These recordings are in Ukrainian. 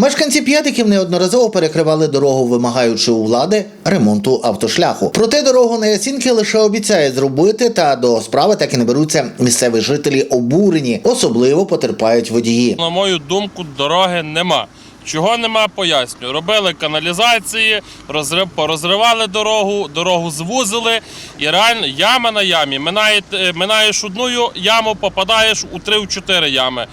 Мешканці п'ятиків неодноразово перекривали дорогу, вимагаючи у влади ремонту автошляху. Проте дорогу на Ясінки лише обіцяють зробити, та до справи так і не беруться місцеві жителі обурені, особливо потерпають водії. На мою думку, дороги нема. Чого нема, поясню. Робили каналізації, розрив, порозривали дорогу, дорогу звузили. І реально яма на ямі. Минає, е, минаєш одну яму, попадаєш у 3-4 ями.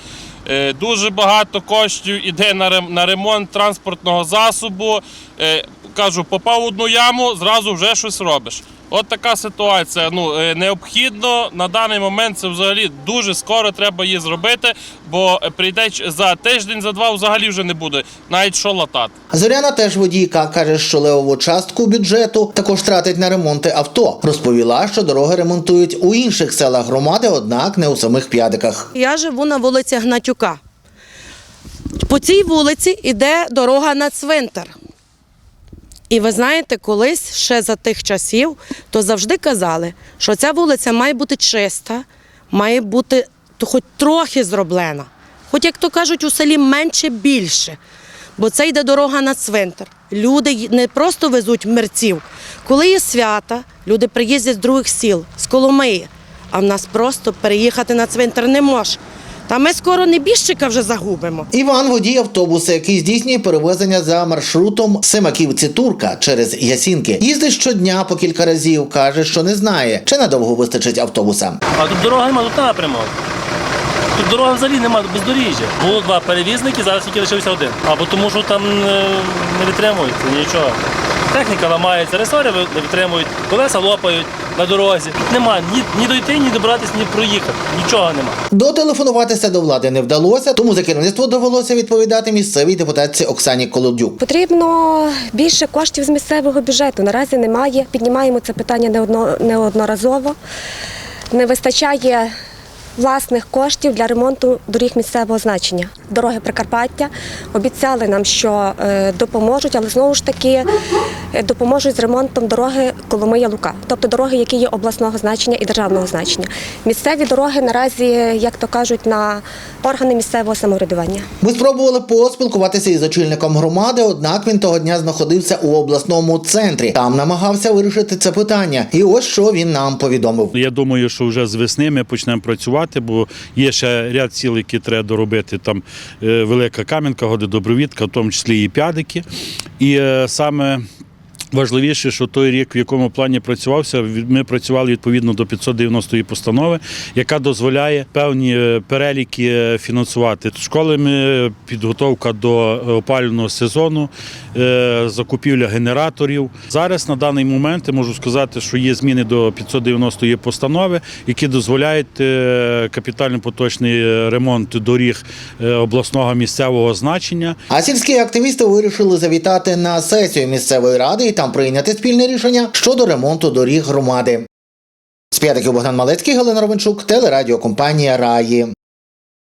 Е, Дуже багато коштів іде на рем- на ремонт транспортного засобу. Е, Кажу, попав в одну яму, зразу вже щось робиш. От така ситуація. Ну е, необхідно на даний момент це взагалі дуже скоро треба її зробити, бо прийде за тиждень, за два взагалі вже не буде навіть що латати. Зоряна теж водійка каже, що левову частку бюджету також тратить на ремонти авто. Розповіла, що дороги ремонтують у інших селах громади, однак не у самих п'ядиках. Я живу на вулиці Гнатюка. По цій вулиці йде дорога на цвинтар. І ви знаєте, колись ще за тих часів, то завжди казали, що ця вулиця має бути чиста, має бути хоч трохи зроблена. Хоч, як то кажуть, у селі менше більше. Бо це йде дорога на цвинтар. Люди не просто везуть мерців. Коли є свята, люди приїздять з других сіл, з Коломиї, а в нас просто переїхати на цвинтар не може. Та ми скоро небіжчика вже загубимо. Іван водій автобуса, який здійснює перевезення за маршрутом Семаківці Турка через Ясінки. Їздить щодня по кілька разів. каже, що не знає, чи надовго вистачить автобуса. А тут дорога немає, тут напрямок. Тут дороги взагалі немає, бездоріжжя. Було два перевізники, зараз тільки лишився один. Або тому, що там е, не витримується нічого. Техніка ламається, ресори не витримують, колеса лопають на дорозі. Тут нема ні, ні дойти, ні добратися, ні проїхати. Нічого нема. Дотелефонуватися до влади не вдалося, тому за керівництво довелося відповідати місцевій депутатці Оксані Колодюк. Потрібно більше коштів з місцевого бюджету. Наразі немає. Піднімаємо це питання неодно- неодноразово. Не вистачає власних коштів для ремонту доріг місцевого значення. Дороги Прикарпаття обіцяли нам, що е, допоможуть, але знову ж таки е, допоможуть з ремонтом дороги Коломия Лука, тобто дороги, які є обласного значення і державного значення. Місцеві дороги наразі, як то кажуть, на органи місцевого самоврядування. Ми спробували поспілкуватися із очільником громади, однак він того дня знаходився у обласному центрі. Там намагався вирішити це питання. І ось що він нам повідомив. Я думаю, що вже з весни ми почнемо працювати, бо є ще ряд сіл, які треба доробити. Там е, Велика Кам'янка, Годидобровідка, в тому числі і П'ядики. І е, саме. Важливіше, що той рік, в якому плані працювався, ми працювали відповідно до 590 постанови, яка дозволяє певні е, переліки е, фінансувати. Школами підготовка до е, опалювального сезону, е, закупівля генераторів. Зараз на даний момент я можу сказати, що є зміни до 590 постанови, які дозволяють е, капітально-поточний е, ремонт доріг е, обласного місцевого значення. А сільські активісти вирішили завітати на сесію місцевої ради там прийняти спільне рішення щодо ремонту доріг громади. З п'ятиків Богдан Малецький, Галина Ровенчук, телерадіокомпанія Раї.